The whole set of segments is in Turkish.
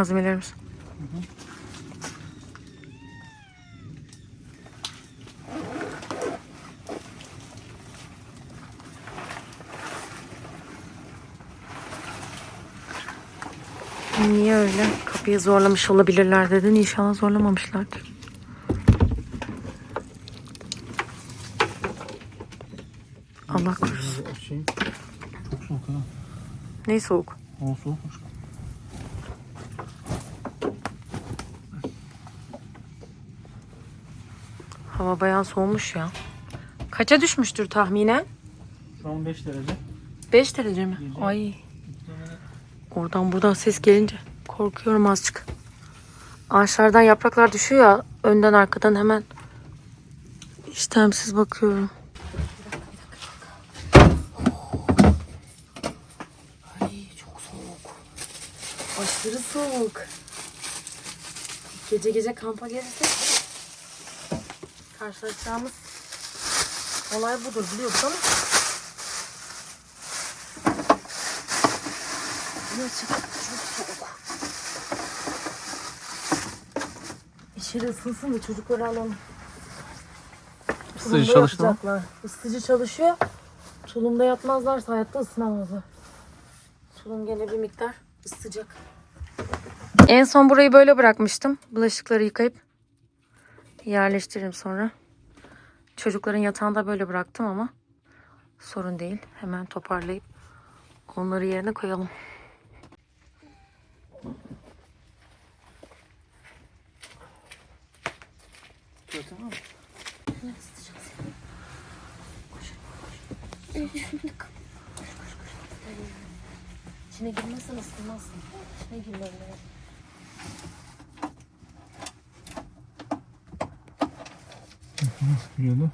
Duruyor mu malzemelerimiz? Niye öyle? Kapıyı zorlamış olabilirler dedin. İnşallah zorlamamışlardır. Allah korusun. Şey, çok soğuk ha. Ne soğuk? Hava soğukmuş. Hava bayağı soğumuş ya. Kaça düşmüştür tahminen? Şu an 5 derece. 5 derece mi? Ay. Oradan buradan ses gelince korkuyorum azıcık. Ağaçlardan yapraklar düşüyor ya. Önden arkadan hemen istemsiz bakıyorum. Ay çok soğuk. Aşırı soğuk. Gece gece kampa gelirsek karşılaşacağımız olay budur biliyorduk ama Gerçekten çok soğuk. İçeri ısınsın da çocukları alalım. Isıtıcı Tulumda çalıştı mı? yatacaklar. Isıtıcı çalışıyor. Tulumda yatmazlarsa hayatta ısınamazlar. Tulum gene bir miktar ısıtacak. En son burayı böyle bırakmıştım. Bulaşıkları yıkayıp yerleştiririm sonra. Çocukların yatağını da böyle bıraktım ama sorun değil. Hemen toparlayıp onları yerine koyalım. Tamam. İçine girmezsen ısınmazsın. İçine girmem lazım. Nasıl gidiyordu?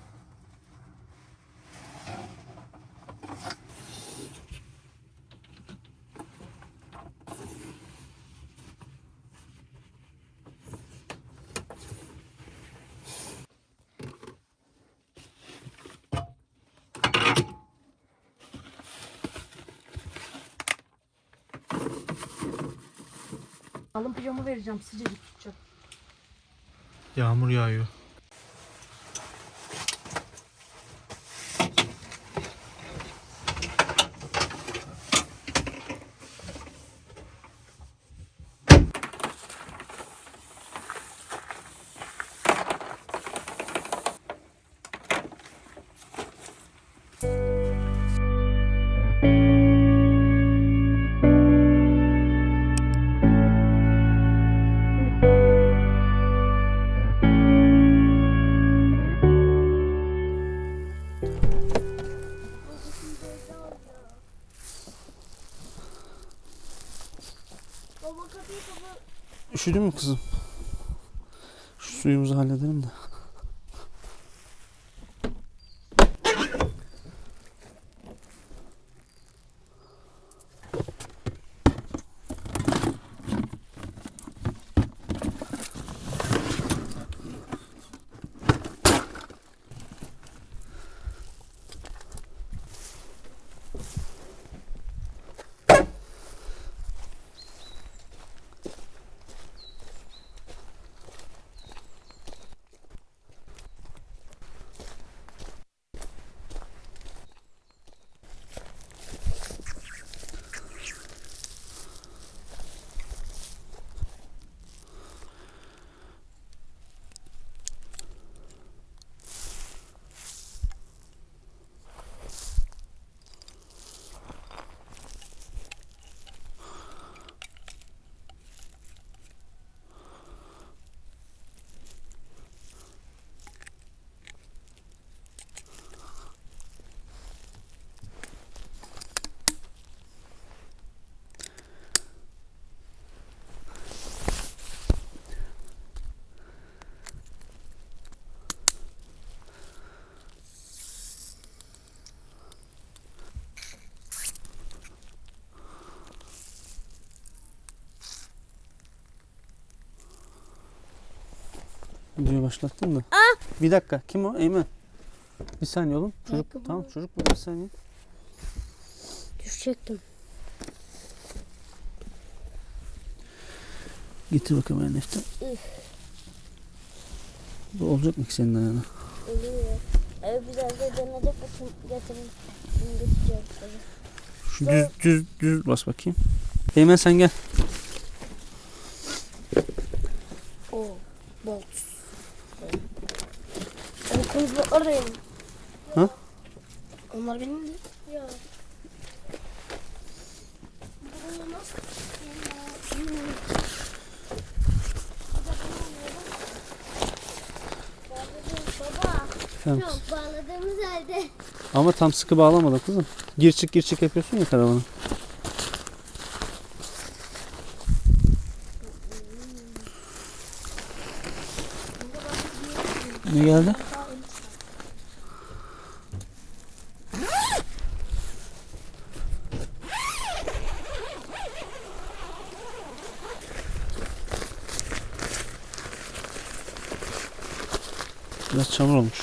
Alın pijama vereceğim sıcacık tutacak. Yağmur yağıyor. Üşüdün mü kızım? Şu suyumuzu halledelim de. Videoyu başlattın da. Bir dakika. Kim o? Eymen. Bir saniye oğlum. Çocuk. Tamam çocuk bu bir saniye. çektim. Getir bakalım Eftan. Üf. Bu olacak mı ki senin ayağına? Oluyor. Evet biraz da denedik bakın getirin. Size. Şu düz düz düz bas bakayım. Eymen sen gel. Oo. Bolt. Ben kırmızı oraya mı? Ha? Onlar benim mi? Yok. Baba, Tamam. yok bağladığımız halde. Ama tam sıkı bağlamadı kızım. Gir çık gir çık yapıyorsun ya karavana. Ne geldi? Biraz çamur olmuş.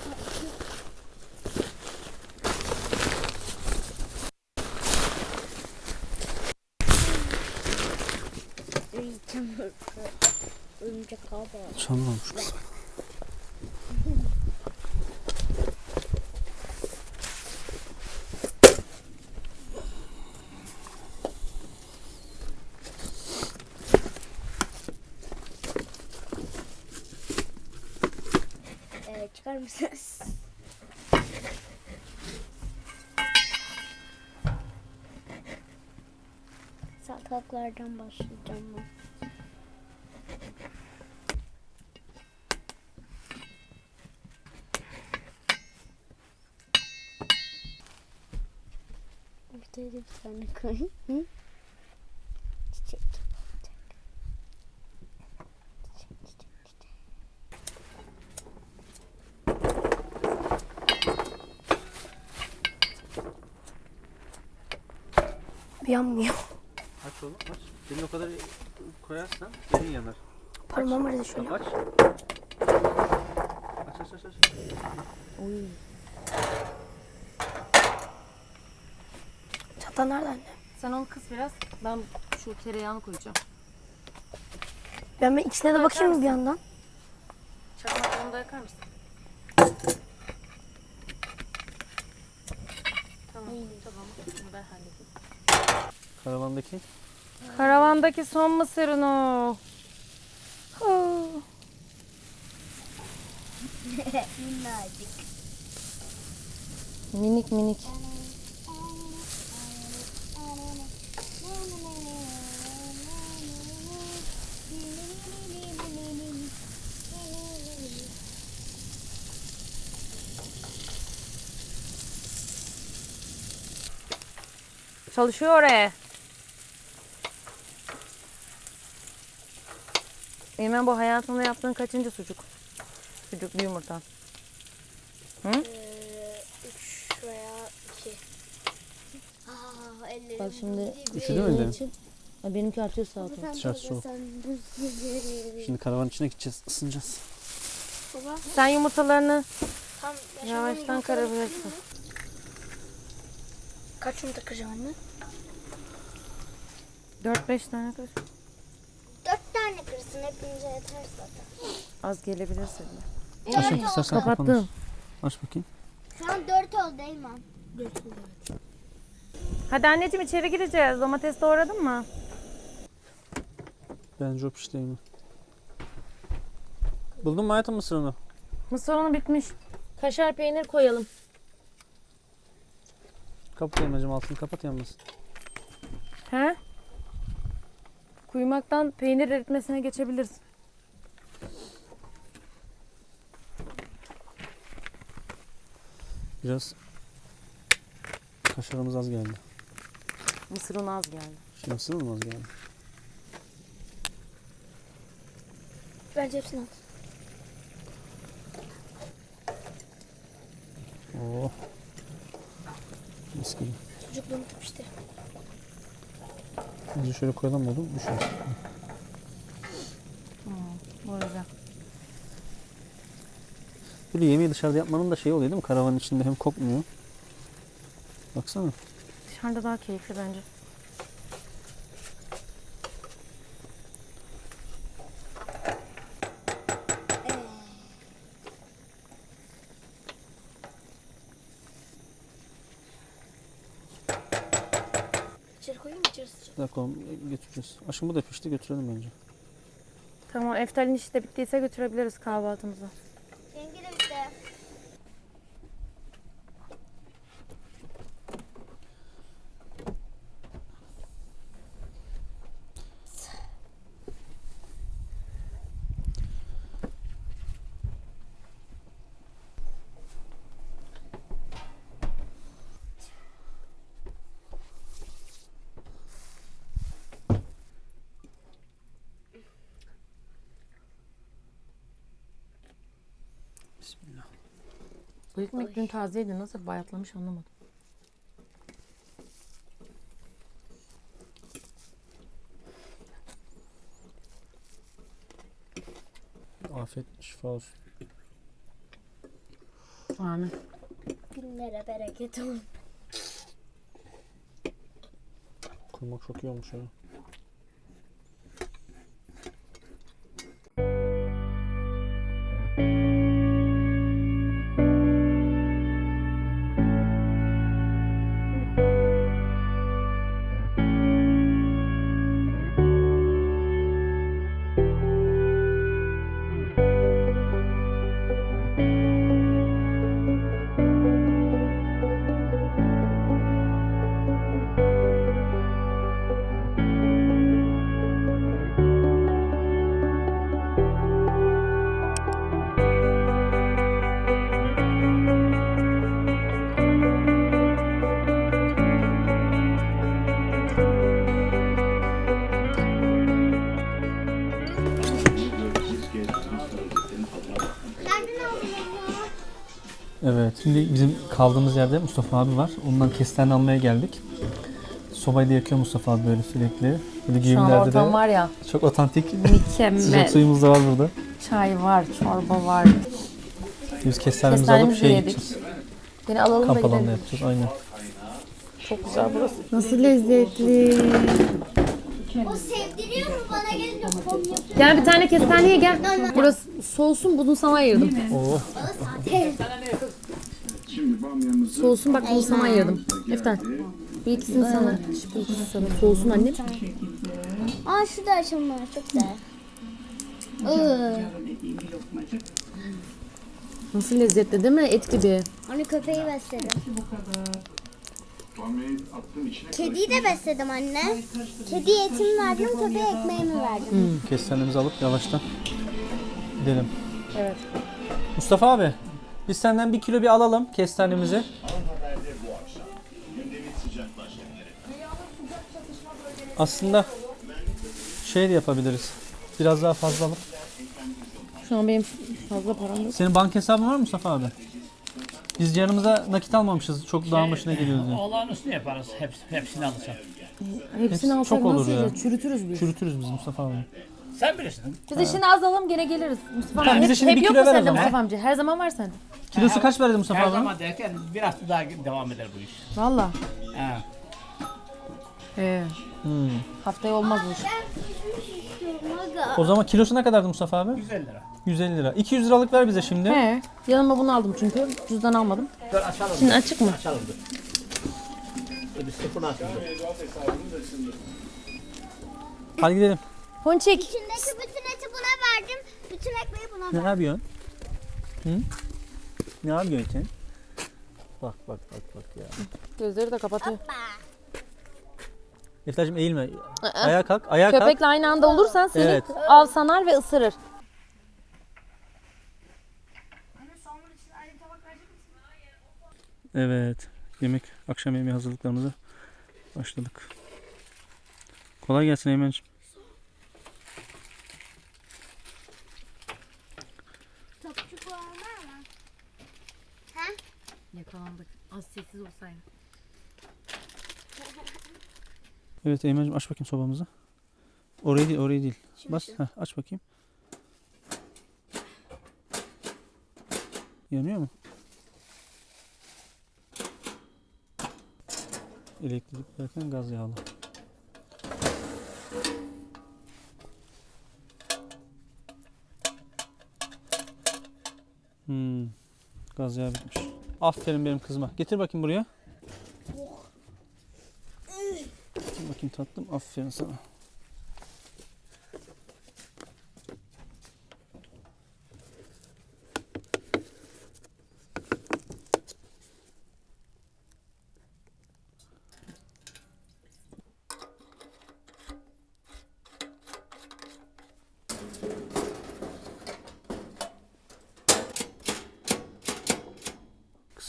çıkar mısınız? Saltaklardan başlayacağım ben. Ortaya bir tane koy. Hı? Çiçek gibi olacak. Çiçek, çiçek, çiçek. Yanmıyor. Aç oğlum aç. Beni o kadar koyarsan elin yanar. Parmağım nerede şöyle? Aç. Aç aç aç aç. Çatal nerede anne? Sen onu kıs biraz. Ben şu tereyağını koyacağım. Ben bir içine de bakayım mı bir yandan? Çakmak onu da yakar mısın? Tamam, tamam. Bunu ben halledeyim. Karavandaki. Karavandaki son mısır unu. Huu. Minnacık. Minik minik. Çalışıyor oraya. Eymen bu hayatında yaptığın kaçıncı sucuk? Sucuklu yumurta. Ee, üç veya iki. Aa, ellerim Bak şimdi Üşüdü mü ellerin? için. Ha, benimki artıyor sağ ol. Dışarı soğuk. Şimdi karavanın içine gideceğiz, ısınacağız. Baba, Sen yumurtalarını tam yavaştan karabilirsin. Kaç yumurta kıracağım anne? 4-5 tane kır. Dört tane kırsın hepimize yeter zaten. Az gelebilirse bile. Aç bakayım istersen kapanır. Kapattım. Aç bakayım. Şu an dört oldu Eyman. Dört oldu. Hadi anneciğim içeri gireceğiz. Domates doğradın mı? Bence o pişti yine. Buldun mu hayatım mısırını? Mısır unu bitmiş. Kaşar peynir koyalım. Kapat Eymen'cim altını kapat yanmasın. He? Kuyumaktan peynir eritmesine geçebiliriz. Biraz kaşarımız az geldi. Mısır unu az geldi. Şimdi mısır mı az geldi? Bence hepsini al. Oo. Mis gibi. Önce şöyle koyalım oğlum. Düşer. Bu güzel. Böyle yemeği dışarıda yapmanın da şeyi oluyor değil mi? Karavanın içinde hem kokmuyor. Baksana. Dışarıda daha keyifli bence. İçeri koyayım içeri sıcak. Bir dakika oğlum, götüreceğiz. Aşkım bu da pişti götürelim bence. Tamam Eftal'in işi de bittiyse götürebiliriz kahvaltımıza. Rengi de bitti. Bismillah. Bu ekmek dün tazeydi. Nasıl bayatlamış anlamadım. Afiyet şifa olsun. Amin. Günlere bereket olsun. Kıymak çok iyi olmuş ya. Kaldığımız yerde Mustafa abi var. Ondan kestane almaya geldik. Sobayı da yakıyor Mustafa abi böyle sürekli. Böyle Şu an giyimlerde ortam de var ya çok otantik sıcak mükemmel. suyumuz da var burada. Çay var, çorba var. Biz kestanemizi Kestanemizi alıp şeye yedik. gideceğiz. Yine alalım da Kamp alanında gidelim. yapacağız aynen. Çok güzel burası. Nasıl lezzetli. O sevdiriyor mu bana gelince kom yapıyor. Gel bir tane kestaneye gel. Burası soğusun bunu sana ayırdım. Oo, Soğusun bak bunu sana ayırdım. Eftal. Bir ikisini sana, bir ikisini sana. Soğusun annem. Aa şurada açalım var çok güzel. Nasıl lezzetli değil mi? Et gibi. Onu köpeği besledim. Kediyi de besledim anne. Kediye etimi verdim, köpeğe ekmeğimi verdim. kestanemizi alıp yavaştan gidelim. Evet. Mustafa abi, biz senden bir kilo bir alalım kestanemizi. Aslında şey de yapabiliriz. Biraz daha fazla alıp. Şu an benim fazla param yok. Senin banka hesabın var mı Mustafa abi? Biz yanımıza nakit almamışız. Çok dağın başına geliyoruz diye. Olağan üstüne yaparız. Hepsi, hepsini alacağım. Hepsini alsak çok olur nasıl ya. Çürütürüz biz. Çürütürüz biz Mustafa abi. Sen bilirsin. Biz şimdi az alalım gene geliriz. Mustafa Tamam, amca. bize Hep, şimdi hep bir yok kilo mu ver o sende zaman. Mustafa amca? Her zaman var sende. Kilosu kaç verdi Mustafa Her abi? zaman derken bir hafta daha devam eder bu iş. Valla. He. He. Hmm. Haftaya olmaz bu iş. O zaman kilosu ne kadardı Mustafa abi? 150 lira. 150 lira. 200 liralık ver bize şimdi. He. Yanıma bunu aldım çünkü. Cüzdan almadım. Dur açalım. Şimdi açık mı? Açalım dur. Dur bir sıfır açalım. Hadi gidelim. Ponçik. İçindeki bütün eti buna verdim. Bütün ekmeği buna verdim. Ne yapıyorsun? Hı? Ne yapıyorsun sen? Bak bak bak bak ya. Gözleri de kapatıyor. Eftar'cığım eğilme. Ayağa kalk. Ayağa kalk. Köpekle aynı anda olursan seni Evet. av sanar ve ısırır. Evet. Yemek, akşam yemeği hazırlıklarımıza başladık. Kolay gelsin Eymen'ciğim. Topçu falan var mı? Ha? Yakalandık. Az sessiz olsaydı. Evet Eymen'ciğim aç bakayım sobamızı. Orayı değil, orayı değil. Bas, heh, aç bakayım. Yanıyor mu? Elektrik derken gaz yağlı. Hmm. Gaz yağı bitmiş. Aferin benim kızıma. Getir bakayım buraya. Getir bakayım tatlım. Aferin sana.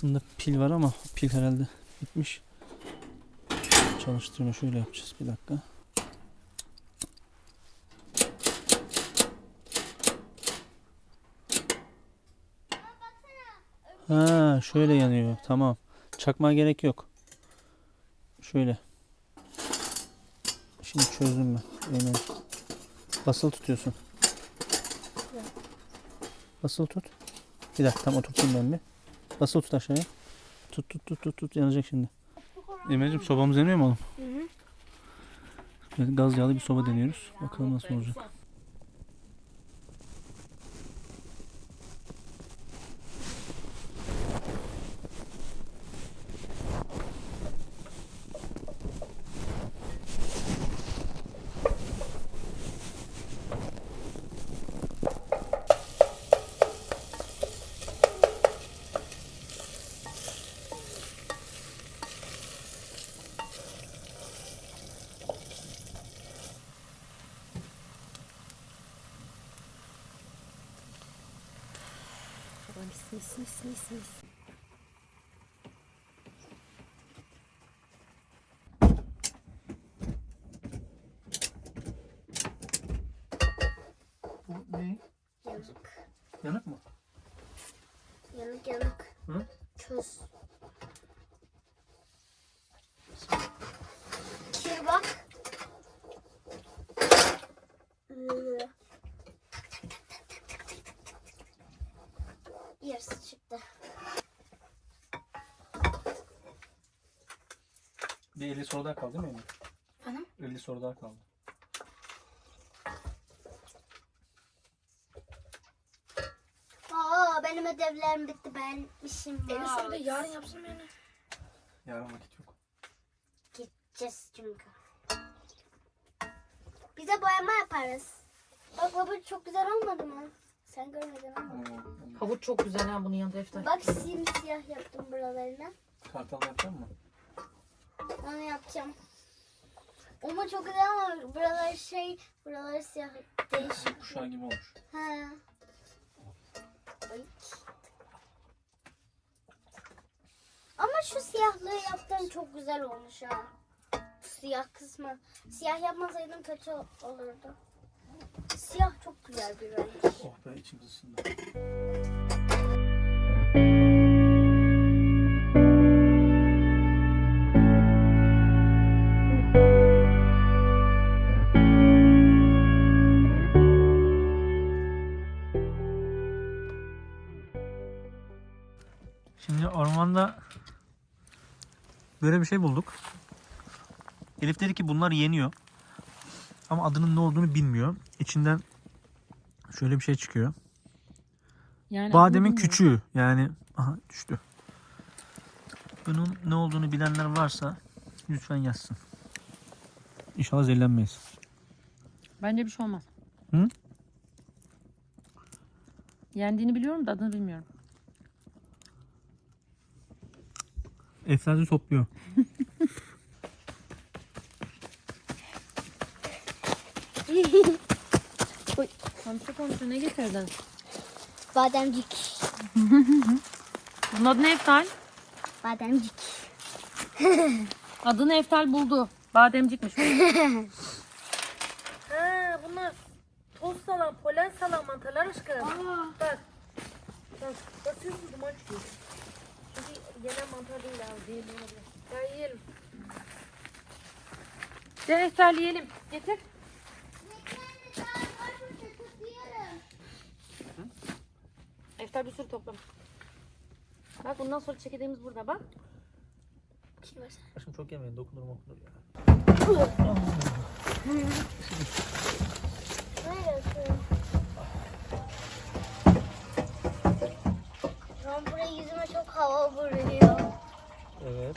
Kısımda pil var ama pil herhalde bitmiş. Çalıştırma şöyle yapacağız bir dakika. Ha şöyle yanıyor. Tamam. Çakmaya gerek yok. Şöyle. Şimdi çözdüm ben. Aynen. Basılı tutuyorsun. Basılı tut. Bir dakika tam oturtayım ben bir. Basılı tut aşağıya. Tut tut tut tut tut yanacak şimdi. Emel'cim sobamız yanıyor mu oğlum? Evet, gaz yağlı bir soba deniyoruz. Bakalım nasıl olacak. Mis mis mis mis. Bu ne? Yanık. Yanık mı? Yanık yanık. Hı? Köz. Kir bak. Ee, Yarısı çıktı. Bir 50 soru daha kaldı değil mi? Efendim? 50 soru daha kaldı. Aa benim ödevlerim bitti. Ben işim var. En sonunda yarın yapsın yani. Yarın vakit yok. Gideceğiz çünkü. Bize boyama yaparız. Bak baba çok güzel olmadı mı? Sen görmedin ama. Havuç çok güzel ha bunun yanında Eftal. Bak simsiyah yaptım buralarına. Kartal yapacak mı? Onu yapacağım. Ama çok güzel ama buralar şey, buralar siyah değişik. Kuşağı gibi olmuş. Ay. Ama şu siyahlığı yaptığın çok güzel olmuş ha. Siyah kısmı. Siyah yapmasaydım kötü olurdu. Siyah çok güzel bir renk. Oh be içimiz ısındı. Şimdi ormanda böyle bir şey bulduk. Elif dedi ki bunlar yeniyor. Ama adının ne olduğunu bilmiyor. İçinden şöyle bir şey çıkıyor. Yani Bademin küçüğü yani aha düştü. Bunun ne olduğunu bilenler varsa lütfen yazsın. İnşallah zehirlenmeyiz. Bence bir şey olmaz. Hı? Yendiğini biliyorum da adını bilmiyorum. Efsane topluyor. Komşu ne getirdin? Bademcik. Bunun adı ne Eftal? Bademcik. Adını Eftal buldu. Bademcikmiş. ha bunlar toz salam, polen salam mantarlar aşkım. Bak. Bak. Basıyorsun duman çıkıyor. Çünkü yenen mantar değil abi. Değil olabilir. Gel yiyelim. Gel Eftal yiyelim. Getir. Eftal bir sürü toplamış. Bak bundan sonra çekirdeğimiz burada bak. Şimdi versene. Aşkım çok yemeyin dokunur mokunur ya. An buraya yüzüme çok hava vuruyor. Evet.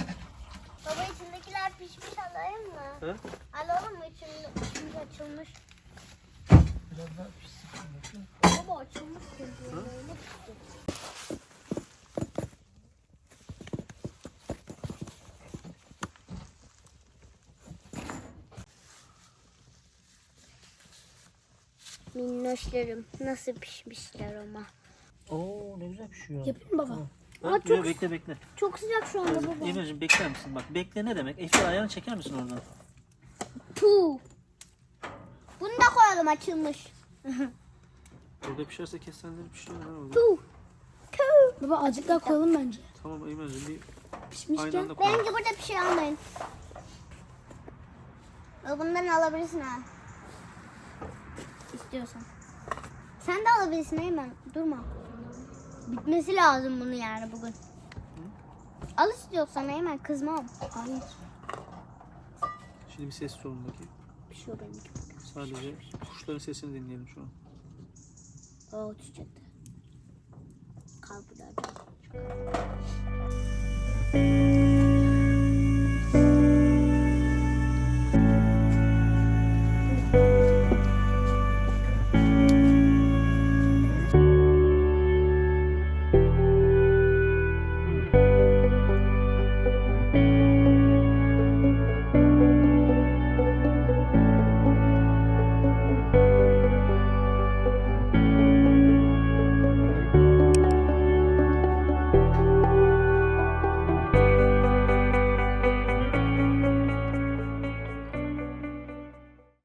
Baba içindekiler pişmiş alayım mı? Hı? Alalım mı? İçinde içinde açılmış. Biraz daha pişsin. Baba açılmış çünkü. Öyle pişti. Minnoşlarım nasıl pişmişler ama. Oo ne güzel pişiyor. Yapayım baba. Ha, Ama çok- bekle bekle. Çok sıcak şu anda baba. Emir'cim bekler misin? Bak bekle ne demek? Efe ayağını çeker misin oradan? Puh. Bunu da koyalım açılmış. Orada pişerse kesenleri pişiyor. Ha, orada. Puh. Puh. Baba azıcık daha koyalım bence. Tamam Emir'cim bir aynı Pişmişken. anda koy. Bence burada bir şey almayın. Al Bundan alabilirsin ha. İstiyorsan. Sen de alabilirsin hemen. Durma. Bitmesi lazım bunu yani bugün. Al istiyorsan hemen kızmam. Hayır. Şimdi bir ses sorundaki. Pişiyor benimki. Sadece kuşların sesini dinleyelim şu an. Oo çiçekte. Kalp